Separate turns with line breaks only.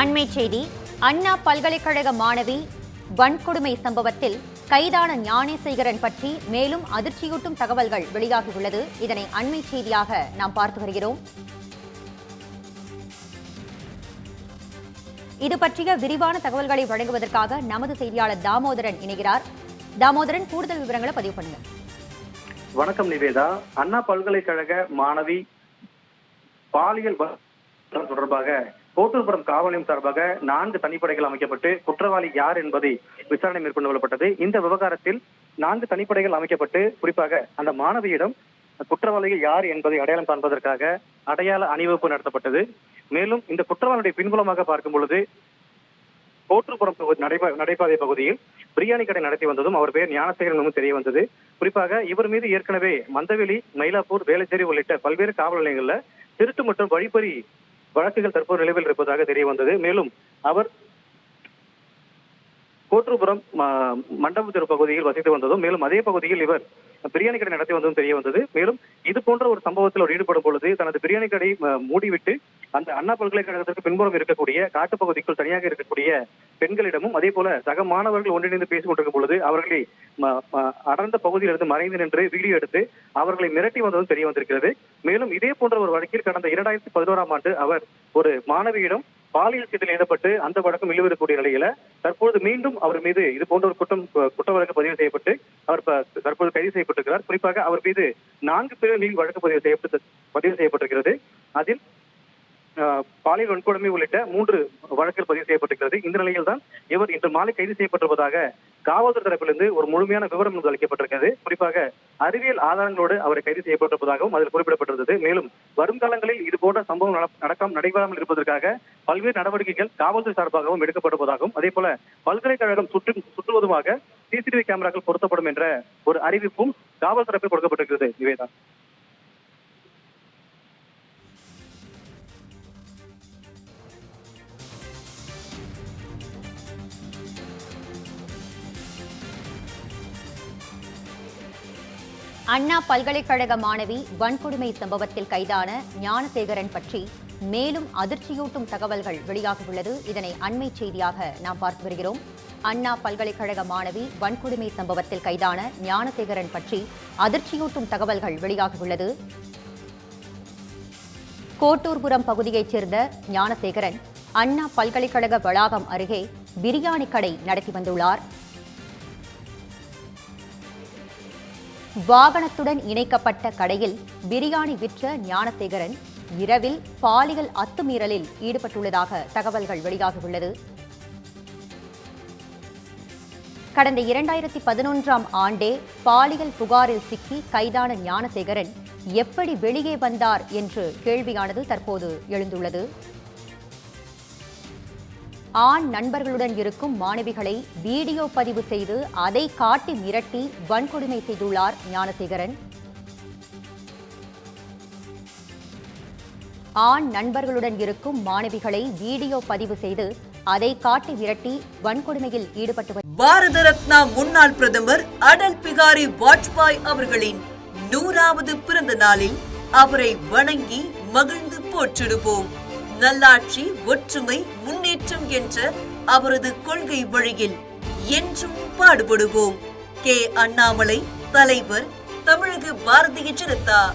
அண்மை செய்தி அண்ணா பல்கலைக்கழக மாணவி வன்கொடுமை சம்பவத்தில் கைதான ஞானேசேகரன் பற்றி மேலும் அதிர்ச்சியூட்டும் தகவல்கள் வெளியாகியுள்ளது. இதனை அண்மை செய்தியாக நாம் பார்த்து வருகிறோம். இது பற்றிய விரிவான தகவல்களை வழங்குவதற்காக நமது செய்தியாளர் தாமோதரன் இணைகிறார். தாமோதரன் கூடுதல் விவரங்களை பதிவு பண்ணுங்க
வணக்கம் நிவேதா. அண்ணா பல்கலைக்கழக மாணவி பாலியல் தொடர்பாக கோட்டூர்புரம் காவல் நிலையம் சார்பாக நான்கு தனிப்படைகள் அமைக்கப்பட்டு குற்றவாளி யார் என்பதை விசாரணை மேற்கொண்டு கொள்ளப்பட்டது. இந்த விவகாரத்தில் நான்கு தனிப்படைகள் அமைக்கப்பட்டு குறிப்பாக அந்த மாணவியிடம் குற்றவாளிகள் யார் என்பதை அடையாளம் காண்பதற்காக அடையாள அணிவகுப்பு நடத்தப்பட்டது. மேலும் இந்த குற்றவாளியுடைய பின்புலமாக பார்க்கும் பொழுது கோற்றுப்புறம் பகுதி நடைபா- நடைபாதை பகுதியில் பிரியாணி கடை நடத்தி வந்ததும் அவர் பெயர் ஞானசேகரன் தெரிய வந்தது. குறிப்பாக இவர் மீது ஏற்கனவே மந்தவெளி மயிலாப்பூர் வேலச்சேரி உள்ளிட்ட பல்வேறு காவல் நிலையங்கள்ல திருட்டு மற்றும் வழிப்பறி வழக்குகள் தற்போது நிலவில் இருப்பதாக தெரிய வந்தது. மேலும் அவர் கோட்டூர்புரம் ம- பகுதியில் வசித்து வந்ததும் மேலும் அதே பகுதியில் இவர் பிரியாணி கடை நடத்தி வந்ததும் தெரிய வந்தது. மேலும் இது போன்ற ஒரு சம்பவத்தில் அவர் ஈடுபடும் பொழுது தனது பிரியாணி கடை மூடிவிட்டு அந்த அண்ணா பல்கலைக்கழகத்திற்கு பின்புறம் இருக்கக்கூடிய காட்டுப்பகுதிக்குள் தனியாக இருக்கக்கூடிய பெண்களிடமும் அதே போல சக மாணவர்கள் ஒன்றிணைந்து பேசிக் கொண்டிருக்கும் பொழுது அவர்களை அடர்ந்த பகுதியிலிருந்து மறைந்து நின்று வீடியோ எடுத்து அவர்களை மிரட்டி வந்ததும் தெரிய வந்திருக்கிறது. மேலும் இதே போன்ற ஒரு வழக்கில் கடந்த இரண்டாயிரத்தி பதினோராம் ஆண்டு அவர் ஒரு மாணவியிடம் பாலியல் சீட்டில் ஈடுபட்டு அந்த வழக்கம் இழுவரக்கூடிய நிலையில தற்பொழுது மீண்டும் அவர் மீது இது போன்ற ஒரு குற்றம் குற்ற வழக்கு பதிவு செய்யப்பட்டு அவர் தற்போது கைது செய்யப்பட்டிருக்கிறார். குறிப்பாக அவர் மீது நான்கு பிரிவுகளில் வழக்கு பதிவு செய்யப்பட்டு பதிவு செய்யப்பட்டிருக்கிறது. அதில் பாலியல் வன்கொடுமை உள்ளிட்ட மூன்று வழக்கில் பதிவு செய்யப்பட்டிருக்கிறது. இந்த நிலையில் தான் இவர் இன்று மாலை கைது செய்யப்பட்டிருப்பதாக காவல்துறை தரப்பிலிருந்து ஒரு முழுமையான விவரம் ஒன்று அளிக்கப்பட்டிருக்கிறது. குறிப்பாக அறிவியல் ஆதாரங்களோடு அவரை கைது செய்யப்பட்டிருப்பதாகவும் அதில் குறிப்பிடப்பட்டிருந்தது. மேலும் வருங்காலங்களில் இது போன்ற சம்பவம் நட- நடக்காம நடைபெறாமல் இருப்பதற்காக பல்வேறு நடவடிக்கைகள் காவல்துறை சார்பாகவும் எடுக்கப்படுவதாகவும் அதே போல பல்கலைக்கழகம் சுற்று சுற்றுவதுமாக சிசிடிவி கேமராக்கள் பொருத்தப்படும் என்ற ஒரு அறிவிப்பும் காவல் தரப்பில் கொடுக்கப்பட்டிருக்கிறது. நிவேதா
அண்ணா பல்கலைக்கழக மாணவி வன்கொடுமை சம்பவத்தில் கைதான ஞானசேகரன் பற்றி மேலும் அதிர்ச்சியூட்டும் தகவல்கள் வெளியாகியுள்ளது. இதனை அண்மை செய்தியாக நாம் பார்த்து வருகிறோம். அண்ணா பல்கலைக்கழக மாணவி வன்கொடுமை சம்பவத்தில் கைதான ஞானசேகரன் பற்றி அதிர்ச்சியூட்டும் தகவல்கள் வெளியாகியுள்ளது. கோட்டூர்புரம் பகுதியைச் சேர்ந்த ஞானசேகரன் அண்ணா பல்கலைக்கழக வளாகம் அருகே பிரியாணி கடை நடத்தி வந்துள்ளார். வாகனத்துடன் இணைக்கப்பட்ட கடையில் பிரியாணி விற்ற ஞானசேகரன் இரவில் பாலியல் அத்துமீறலில் ஈடுபட்டுள்ளதாக தகவல்கள் வெளியாகியுள்ளது. கடந்த இரண்டாயிரத்தி பதினொன்றாம் ஆண்டே பாலியல் புகாரில் சிக்கி கைதான ஞானசேகரன் எப்படி வெளியே வந்தார் என்று கேள்வியானது தற்போது எழுந்துள்ளது. ஆண் நண்பர்களுடன் இருக்கும் மாணவிகளை வீடியோ பதிவு செய்து அதை காட்டி மிரட்டி வன்கொடுமை செய்துள்ளார் ஞானசேகரன். ஆண் நண்பர்களுடன் இருக்கும் மாணவிகளை வீடியோ பதிவு செய்து அதை காட்டி மிரட்டி வன்கொடுமையில் ஈடுபட்டு
பாரத ரத்னா முன்னாள் பிரதமர் அடல் பிகாரி வாஜ்பாய் அவர்களின் நூறாவது பிறந்த நாளில் அவரை வணங்கி மகிழ்ந்து போற்றிடுவோம். நல்லாட்சி ஒற்றுமை முன்னேற்றம் என்ற அவரது கொள்கை வழியில் என்றும் பாடுபடுவோம். கே. அண்ணாமலை தலைவர் தமிழக பாரதிய ஜனதா.